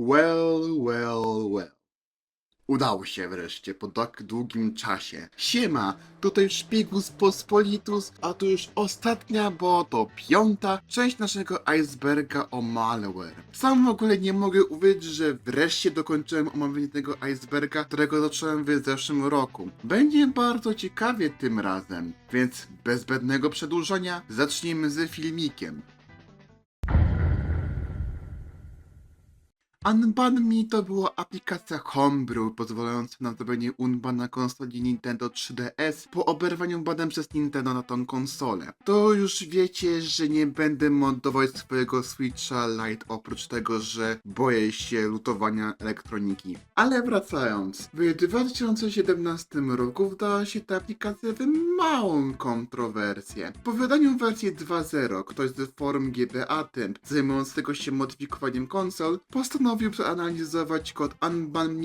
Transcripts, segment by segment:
Well, well, well. Udało się wreszcie po tak długim czasie. Siema, tutaj Szpigus Pospolitus, a to już ostatnia, bo to piąta część naszego iceberga o malware. Sam w ogóle nie mogę uwierzyć, że wreszcie dokończyłem omawianie tego iceberga, którego zacząłem w zeszłym roku. Będzie bardzo ciekawie tym razem, więc bez zbędnego przedłużania zacznijmy z filmikiem. Unban Me to była aplikacja Homebrew pozwalająca na zrobienie unban na konsoli Nintendo 3DS po oberwaniu banem przez Nintendo na tą konsolę. To już wiecie, że nie będę modować swojego Switcha Lite oprócz tego, że boję się lutowania elektroniki. Ale wracając, w 2017 roku wdała się ta aplikacja w małą kontrowersję. Po wydaniu wersji 2.0 ktoś z forum GBA Temp zajmującego się modyfikowaniem konsol postanowił przeanalizować kod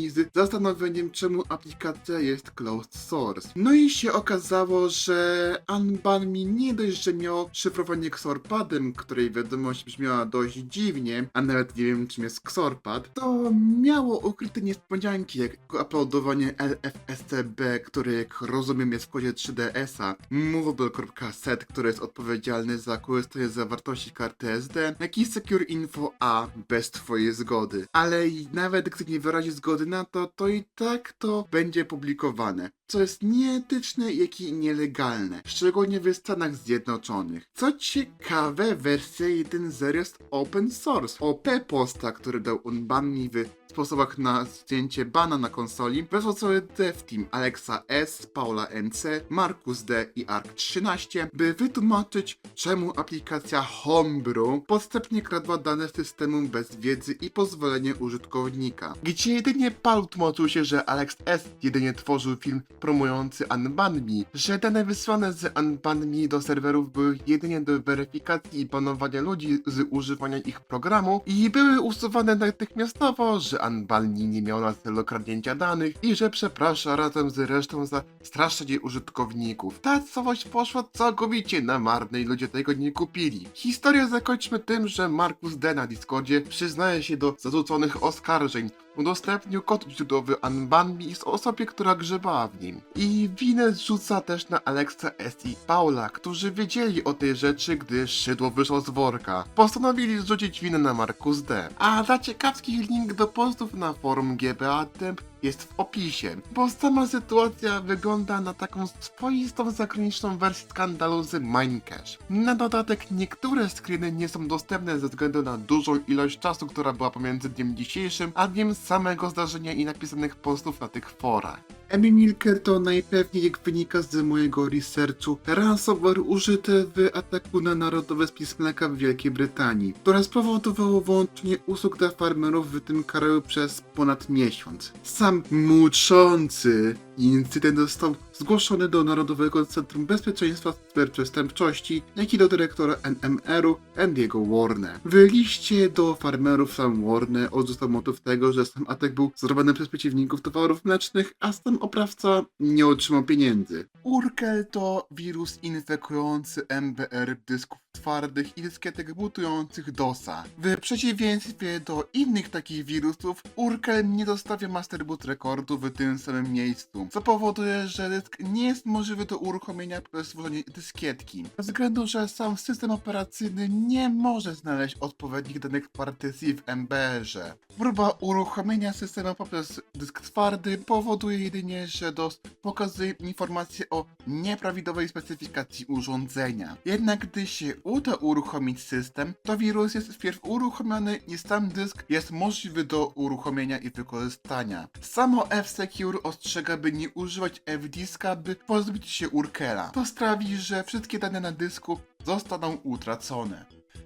z zastanowieniem czemu aplikacja jest closed source. No i się okazało, że Unban Me nie dość, że miało szyfrowanie XORpadem, której wiadomość brzmiała dość dziwnie, a nawet nie wiem czym jest XORpad, to miało ukryte niespodzianki jak uploadowanie LFSCB, który jak rozumiem jest w kodzie 3DS-a, movable.set, który jest odpowiedzialny za korzystanie z zawartości karty SD, jak i Secure Info A bez twojej zgody. Ale i nawet gdy nie wyrazi zgody na to, to i tak to będzie publikowane. Co jest nieetyczne, jak i nielegalne, szczególnie w Stanach Zjednoczonych. Co ciekawe, wersja 1.0 jest open source. OP posta, który dał Unbanmi w sposobach na zdjęcie bana na konsoli, wezwał cały dev team Alexa S, Paula NC, Markus D i Ark13, by wytłumaczyć, czemu aplikacja Homebrew podstępnie kradła dane systemu bez wiedzy i pozwolenia użytkownika. Gdzie jedynie Paul tłumaczył się, że Alex S jedynie tworzył film promujący Unbanme, że dane wysłane z Unbanme do serwerów były jedynie do weryfikacji i banowania ludzi z używania ich programu i były usuwane natychmiastowo, że Unbanme nie miał na celu kradnięcia danych i że przeprasza razem z resztą za straszenie użytkowników. Ta całość poszła całkowicie na marne i ludzie tego nie kupili. Historię zakończmy tym, że Markus D na Discordzie przyznaje się do zarzuconych oskarżeń, udostępnił kod źródłowy Unbanmi z osobie, która grzebała w nim. I winę zrzuca też na Alexa S i Paula, którzy wiedzieli o tej rzeczy, gdy szydło wyszło z worka. Postanowili zrzucić winę na Markus D. A dla ciekawskich link do postów na forum GBA Temp jest w opisie, bo sama sytuacja wygląda na taką swoistą zagraniczną wersję skandalu z Minecash. Na dodatek niektóre screeny nie są dostępne ze względu na dużą ilość czasu, która była pomiędzy dniem dzisiejszym, a dniem samego zdarzenia i napisanych postów na tych forach. Emmy Milker to najpewniej, jak wynika z mojego researchu, ransomware użyte w ataku na Narodowy Spis Mleka w Wielkiej Brytanii, które spowodowało wyłączenie usług dla farmerów w tym kraju przez ponad miesiąc. Sam muczący incydent został zgłoszony do Narodowego Centrum Bezpieczeństwa Cyberprzestępczości, jak i do dyrektora NMR-u Andiego Warne. W liście do farmerów sam Warne odrzucał motyw tego, że sam atak był zrobiony przez przeciwników towarów mlecznych, a sam oprawca nie otrzymał pieniędzy. Urkel to wirus infekujący MBR dysków twardych i dyskietek butujących DOSa. W przeciwieństwie do innych takich wirusów, Urkel nie dostawia master boot rekordu w tym samym miejscu, co powoduje, że dysk nie jest możliwy do uruchomienia przez stworzenie dyskietki. Ze względu, że sam system operacyjny nie może znaleźć odpowiednich danych partycji w MBR-ze. Próba uruchomienia systemu poprzez dysk twardy powoduje jedynie, że DOS pokazuje informacje o nieprawidłowej specyfikacji urządzenia. Jednak gdy się uda uruchomić system, to wirus jest wpierw uruchomiony i sam dysk jest możliwy do uruchomienia i wykorzystania. Samo F-Secure ostrzega, by nie używać F-Diska, by pozbyć się Urkela. To sprawi, że wszystkie dane na dysku zostaną utracone.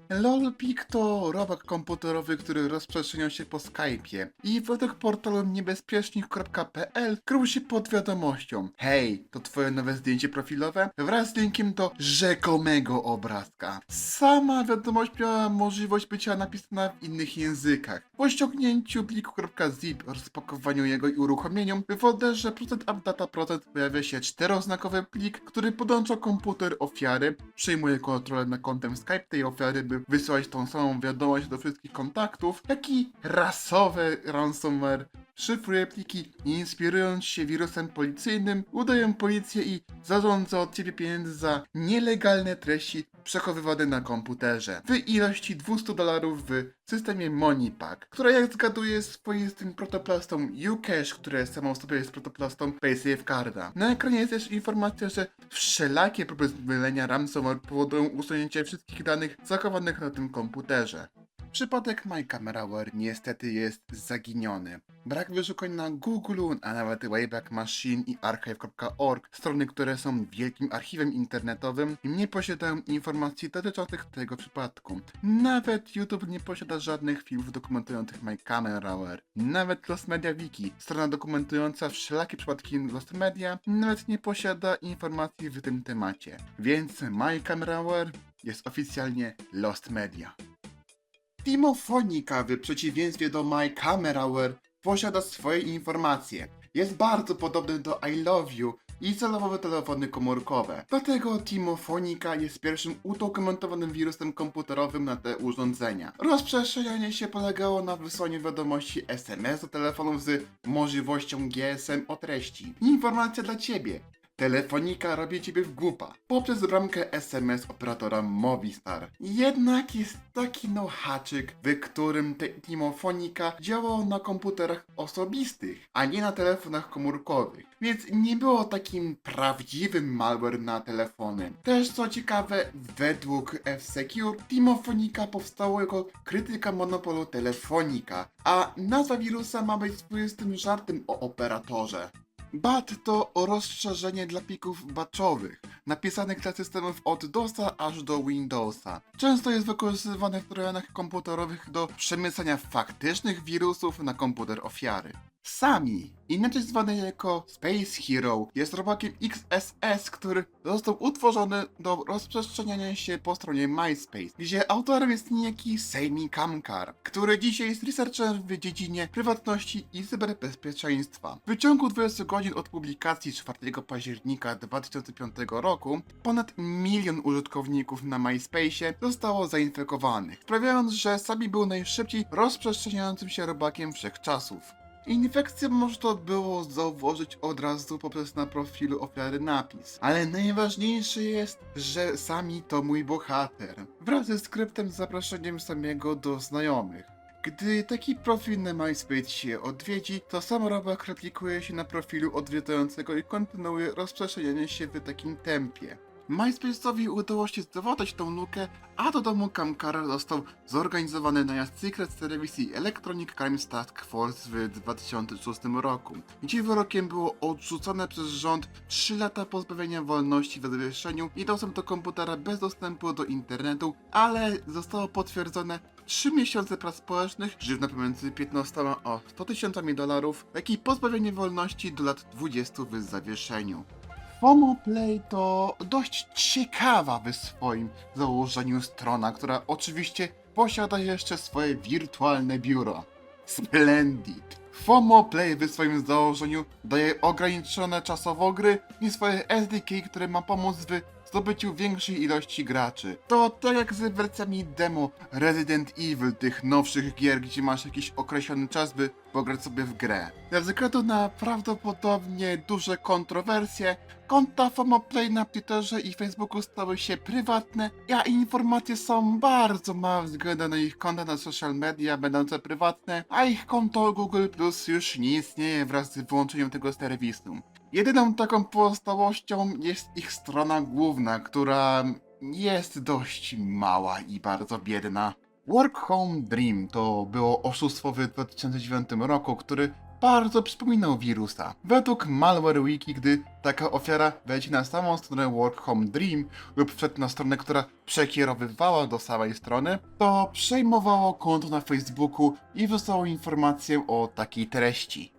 LOLPIC to robak komputerowy, który rozprzestrzeniał się po Skype'ie i według portalu niebezpiecznik.pl krył się pod wiadomością Hej, to twoje nowe zdjęcie profilowe? Wraz z linkiem do rzekomego obrazka. Sama wiadomość miała możliwość bycia napisana w innych językach. Po ściągnięciu pliku.zip, rozpakowaniu jego i uruchomieniu, w folderze procent updata procent pojawia się czteroznakowy plik, który podłącza komputer ofiary, przejmuje kontrolę nad kontem Skype tej ofiary, by by wysyłać tą samą wiadomość do wszystkich kontaktów, jak i rasowe ransomware szyfruje pliki i inspirując się wirusem policyjnym, udają policję i zarządza od ciebie pieniędzy za nielegalne treści przechowywane na komputerze w ilości 200 dolarów w systemie MoneyPack, która jak zgaduję jest swoistym protoplastą uCash, które samą sobie jest protoplastą PaySafeCarda. Na ekranie jest też informacja, że wszelakie próby zmylenia ransomware powodują usunięcie wszystkich danych zachowanych na tym komputerze. Przypadek My Cameraware niestety jest zaginiony. Brak wyszukań na Google, a nawet Wayback Machine i Archive.org, strony, które są wielkim archiwem internetowym, nie posiadają informacji dotyczących tego przypadku. Nawet YouTube nie posiada żadnych filmów dokumentujących My Cameraware. Nawet Lost Media Wiki, strona dokumentująca wszelakie przypadki Lost Media, nawet nie posiada informacji w tym temacie. Więc My Cameraware jest oficjalnie Lost Media. Timofonika w przeciwieństwie do My Cameraware posiada swoje informacje. Jest bardzo podobny do I Love You i celowe telefony komórkowe. Dlatego Timofonika jest pierwszym udokumentowanym wirusem komputerowym na te urządzenia. Rozprzestrzenianie się polegało na wysłaniu wiadomości SMS do telefonów z możliwością GSM o treści. Informacja dla Ciebie. Telefonika robi ciebie w głupa poprzez bramkę SMS operatora Movistar. Jednak jest taki no haczyk, w którym te Timofonika działało na komputerach osobistych, a nie na telefonach komórkowych. Więc nie było takim prawdziwym malware na telefony. Też co ciekawe, według F-Secure, Timofonika powstało jako krytyka monopolu telefonika, a nazwa wirusa ma być swoistym żartem o operatorze. BAT to rozszerzenie dla plików batchowych, napisanych dla systemów od DOSa aż do Windowsa. Często jest wykorzystywane w rejonach komputerowych do przemycania faktycznych wirusów na komputer ofiary. Sami, inaczej zwany jako Space Hero, jest robakiem XSS, który został utworzony do rozprzestrzeniania się po stronie MySpace, gdzie autorem jest niejaki Seimi Kamkar, który dzisiaj jest researcherem w dziedzinie prywatności i cyberbezpieczeństwa. W ciągu 20 godzin od publikacji 4 października 2005 roku ponad milion użytkowników na MySpace zostało zainfekowanych, sprawiając, że Sami był najszybciej rozprzestrzeniającym się robakiem wszechczasów. Infekcję można było zauważyć od razu poprzez na profilu ofiary napis. Ale najważniejsze jest, że sami to mój bohater. Wraz ze skryptem z zaproszeniem samego do znajomych. Gdy taki profil na MySpace się odwiedzi, to sam robak replikuje się na profilu odwiedzającego i kontynuuje rozprzestrzenianie się w takim tempie. MySpace'owi udało się zawładać tą lukę, a do domu Kamkara został zorganizowany najazd Secret Service i Electronic Crimes Task Force w 2006 roku, gdzie wyrokiem było odrzucone przez rząd 3 lata pozbawienia wolności w zawieszeniu i dostęp do komputera bez dostępu do internetu, ale zostało potwierdzone 3 miesiące prac społecznych, żywne pomiędzy 15 a 100 tysiącami dolarów, jak i pozbawienie wolności do lat 20 w zawieszeniu. FOMO Play to dość ciekawa w swoim założeniu strona, która oczywiście posiada jeszcze swoje wirtualne biuro. Splendid! FOMO Play w swoim założeniu daje ograniczone czasowo gry i swoje SDK, które ma pomóc w zdobyciu większej ilości graczy. To tak jak z wersjami demo Resident Evil, tych nowszych gier, gdzie masz jakiś określony czas, by pograć sobie w grę. Ze względu na prawdopodobnie duże kontrowersje, konta FOMOPLAY na Twitterze i Facebooku stały się prywatne, a informacje są bardzo małe względem na ich konta na social media będące prywatne, a ich konto Google Plus już nie istnieje wraz z wyłączeniem tego serwisu. Jedyną taką pozostałością jest ich strona główna, która jest dość mała i bardzo biedna. Work Home Dream to było oszustwo w 2009 roku, który bardzo przypominał wirusa. Według Malware Wiki, gdy taka ofiara wejdzie na samą stronę Work Home Dream lub wszedł na stronę, która przekierowywała do samej strony, to przejmowało konto na Facebooku i wysyłało informację o takiej treści.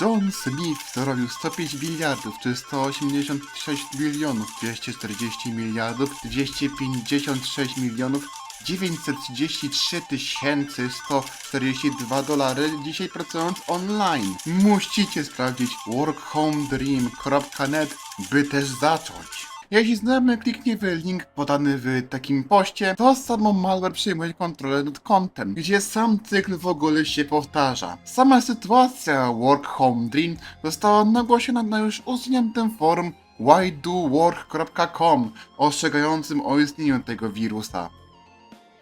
John Smith zarobił 105 miliardów, czy 186 bilionów, 240 miliardów, 256 milionów, 933 142 dolary dzisiaj pracując online. Musicie sprawdzić workhomedream.net, by też zacząć. Jeśli znajomy kliknie w link podany w takim poście, to samo malware przejmuje kontrolę nad kontem, gdzie sam cykl w ogóle się powtarza. Sama sytuacja Work Home Dream została nagłośniona na już usuniętym forum whydowork.com ostrzegającym o istnieniu tego wirusa.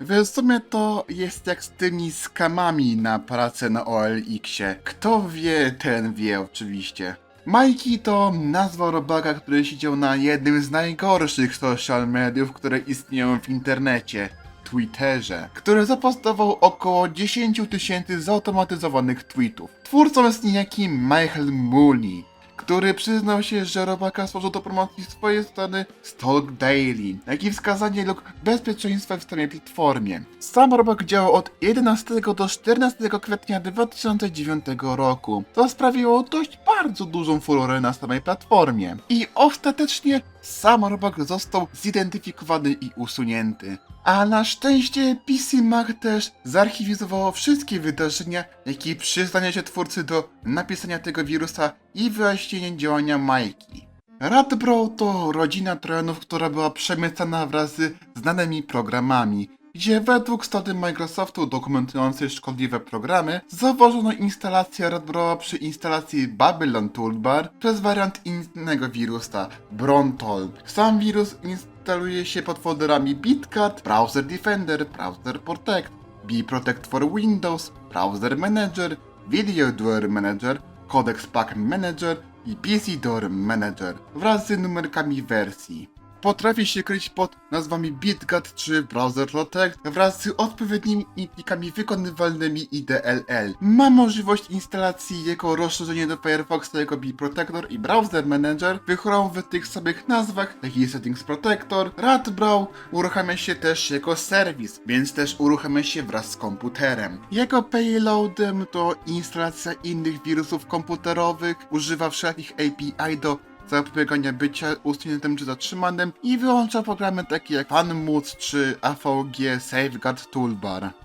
W sumie to jest jak z tymi skamami na pracę na OLX-ie. Kto wie, ten wie oczywiście. Majki to nazwa robaka, który siedział na jednym z najgorszych social mediów, które istnieją w internecie. Twitterze, który zapostował około 10 tysięcy zautomatyzowanych tweetów. Twórcą jest niejaki Michael Mooney, który przyznał się, że robaka służył do promocji swojej strony Stalk Daily, jak i wskazanie luk bezpieczeństwa w samej platformie. Sam robak działał od 11 do 14 kwietnia 2009 roku. To sprawiło dość bardzo dużą furorę na samej platformie. I ostatecznie sam robak został zidentyfikowany i usunięty. A na szczęście PC Mag też zarchiwizowało wszystkie wydarzenia, jak i przyznanie się twórcy do napisania tego wirusa i wyjaśnienie działania Majki. Radbro to rodzina trojanów, która była przemiecana wraz z znanymi programami, gdzie według strony Microsoftu dokumentującej szkodliwe programy założono instalację Radbroa przy instalacji Babylon Toolbar przez wariant innego wirusa Brontol. Sam wirus instaluje się pod folderami Bitcat, Browser Defender, Browser Protect, B-Protect for Windows, Browser Manager, Video Door Manager, Codex Pack Manager i PC Door Manager wraz z numerkami wersji. Potrafi się kryć pod nazwami BitGat czy Browser Protect wraz z odpowiednimi plikami wykonywalnymi i DLL. Ma możliwość instalacji jako rozszerzenie do Firefoxa jako B-Protector i Browser Manager wychową w tych samych nazwach, jak i Settings Protector. RadBrow uruchamia się też jako serwis, więc też uruchamia się wraz z komputerem. Jego payloadem to instalacja innych wirusów komputerowych, używa wszelkich API do zapobiegania bycia usuniętym czy zatrzymanym i wyłącza programy takie jak FunMood czy AVG Safeguard Toolbar.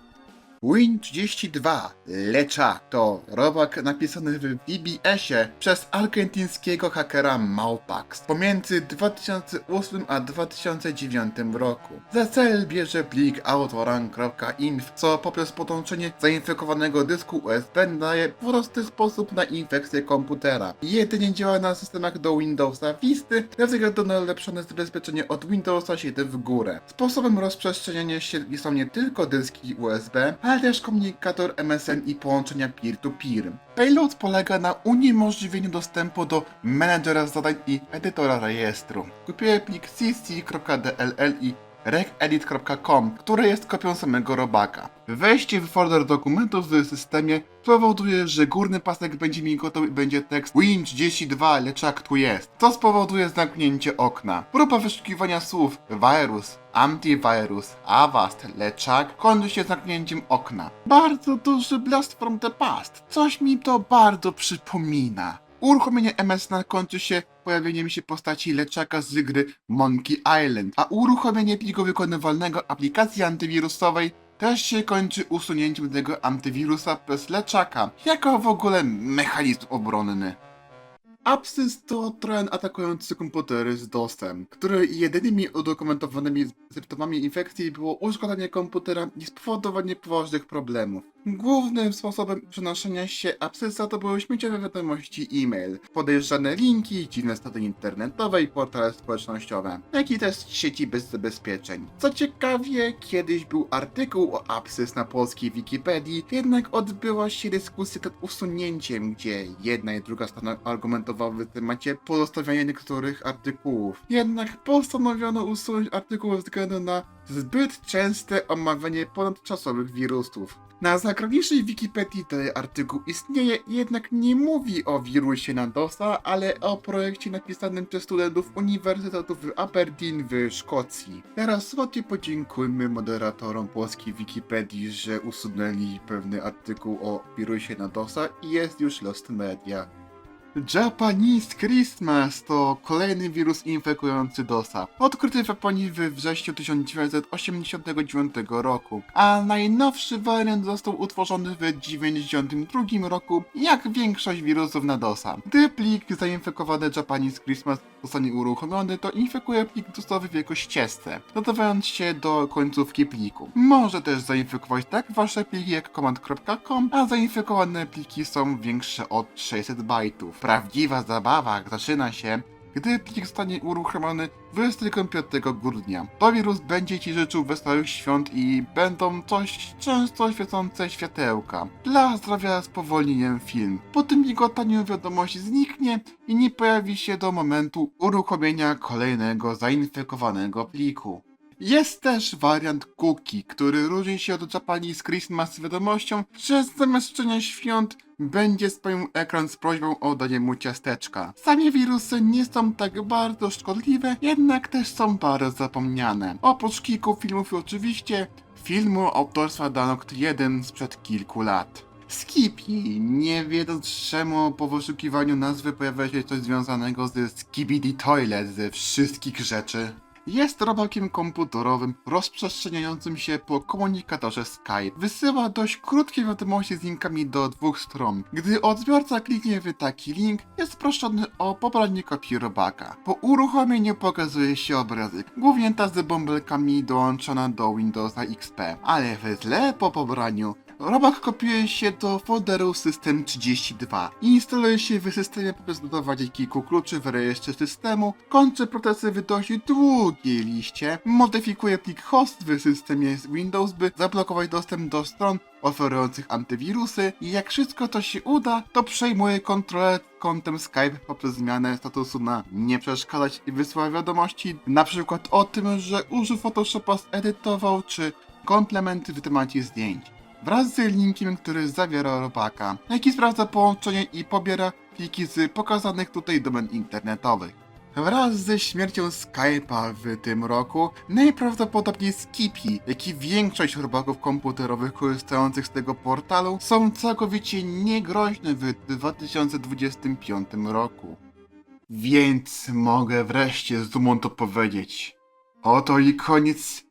Win32 Lecza to robak napisany w BBS-ie przez argentyńskiego hakera Maupax pomiędzy 2008 a 2009 roku. Za cel bierze plik autoran.inf, co poprzez podłączenie zainfekowanego dysku USB daje prosty sposób na infekcję komputera. Jedynie działa na systemach do Windowsa Visty ze względu na ulepszone zabezpieczenie od Windowsa 7 w górę. Sposobem rozprzestrzeniania się są nie tylko dyski USB, ale też komunikator MSN i połączenia peer-to-peer. Payload polega na uniemożliwieniu dostępu do menedżera zadań i edytora rejestru. Kupiłem plik cc.dll i regedit.com, który jest kopią samego robaka. Wejście w folder dokumentów w systemie spowoduje, że górny pasek będzie migotał i będzie tekst Win32 leczak tu jest. To spowoduje zamknięcie okna. Próba wyszukiwania słów wirus, antivirus, avast, leczak kończy się zamknięciem okna. Bardzo duży blast from the past. Coś mi to bardzo przypomina. Uruchomienie MSN kończy się pojawieniem się postaci leczaka z gry Monkey Island, a uruchomienie pliku wykonywalnego aplikacji antywirusowej też się kończy usunięciem tego antywirusa przez leczaka, jako w ogóle mechanizm obronny. Absys to trojan atakujący komputery z DOSem, który jedynymi udokumentowanymi symptomami infekcji było uszkodzenie komputera i spowodowanie poważnych problemów. Głównym sposobem przenoszenia się absysa to były śmieciowe wiadomości e-mail, podejrzane linki, dziwne strony internetowe i portale społecznościowe, jak i też sieci bez zabezpieczeń. Co ciekawie, kiedyś był artykuł o absys na polskiej Wikipedii, jednak odbyła się dyskusja nad usunięciem, gdzie jedna i druga strona argumentowała w temacie pozostawiania niektórych artykułów. Jednak postanowiono usunąć artykuł ze względu na zbyt częste omawianie ponadczasowych wirusów. Na zagranicznej Wikipedii ten artykuł istnieje, jednak nie mówi o wirusie na DOSa, ale o projekcie napisanym przez studentów Uniwersytetu w Aberdeen w Szkocji. Teraz słodkie podziękujmy moderatorom polskiej Wikipedii, że usunęli pewny artykuł o wirusie na DOSa i jest już Lost Media. Japanese Christmas to kolejny wirus infekujący DOSa, odkryty w Japonii we wrześniu 1989 roku, a najnowszy wariant został utworzony w 1992 roku, jak większość wirusów na DOSa. Gdy plik zainfekowany Japanese Christmas zostanie uruchomiony, to infekuje plik dostowy w jego ścieżce, dodawając się do końcówki pliku. Może też zainfekować tak wasze pliki jak command.com, a zainfekowane pliki są większe od 600 bajtów. Prawdziwa zabawa zaczyna się gdy plik zostanie uruchomiony 25 grudnia. To wirus będzie Ci życzył wesołych świąt i będą coś często świecące światełka. Dla zdrowia spowolnieniem film. Po tym migotaniu wiadomość zniknie i nie pojawi się do momentu uruchomienia kolejnego zainfekowanego pliku. Jest też wariant Cookie, który różni się od Christmas z wiadomością, że zamiast życzenia świąt będzie spełnił ekran z prośbą o danie mu ciasteczka. Same wirusy nie są tak bardzo szkodliwe, jednak też są bardzo zapomniane. Oprócz kilku filmów oczywiście filmu autorstwa Danokt 1 sprzed kilku lat. Skippy, nie wiedząc czemu po wyszukiwaniu nazwy pojawia się coś związanego ze Skibidi Toilet ze wszystkich rzeczy. Jest robakiem komputerowym rozprzestrzeniającym się po komunikatorze Skype. Wysyła dość krótkie wiadomości z linkami do dwóch stron. Gdy odbiorca kliknie w taki link, jest proszony o pobranie kopii robaka. Po uruchomieniu pokazuje się obrazek, głównie ta z bąbelkami dołączona do Windowsa XP. Ale w tle po pobraniu Robak kopiuje się do folderu System 32 i instaluje się w systemie poprzez dodawanie kilku kluczy w rejestrze systemu, kończy procesy w dość długiej liście, modyfikuje plik host w systemie Windows, by zablokować dostęp do stron oferujących antywirusy. I jak wszystko to się uda, to przejmuje kontrolę kontem Skype poprzez zmianę statusu na nie przeszkadzać i wysyła wiadomości. Na przykład o tym, że użył Photoshopa zedytował czy komplementy w temacie zdjęć wraz z linkiem, który zawiera robaka, jaki sprawdza połączenie i pobiera pliki z pokazanych tutaj domen internetowych. Wraz ze śmiercią Skype'a w tym roku, najprawdopodobniej Skippy, jak i większość robaków komputerowych korzystających z tego portalu są całkowicie niegroźne w 2025 roku. Więc mogę wreszcie z dumą to powiedzieć. Oto i koniec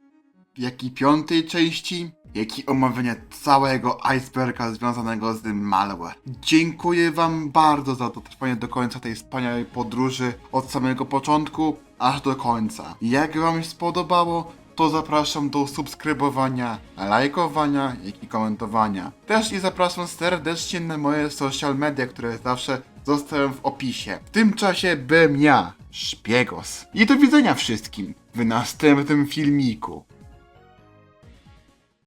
jak i piątej części, jak i omawiania całego iceberga związanego z tym malware. Dziękuję wam bardzo za dotrwanie do końca tej wspaniałej podróży od samego początku aż do końca. Jak wam się spodobało, to zapraszam do subskrybowania, lajkowania, jak i komentowania. Też i zapraszam serdecznie na moje social media, które zawsze zostawiam w opisie. W tym czasie byłem ja, Szpiegos. I do widzenia wszystkim w następnym filmiku.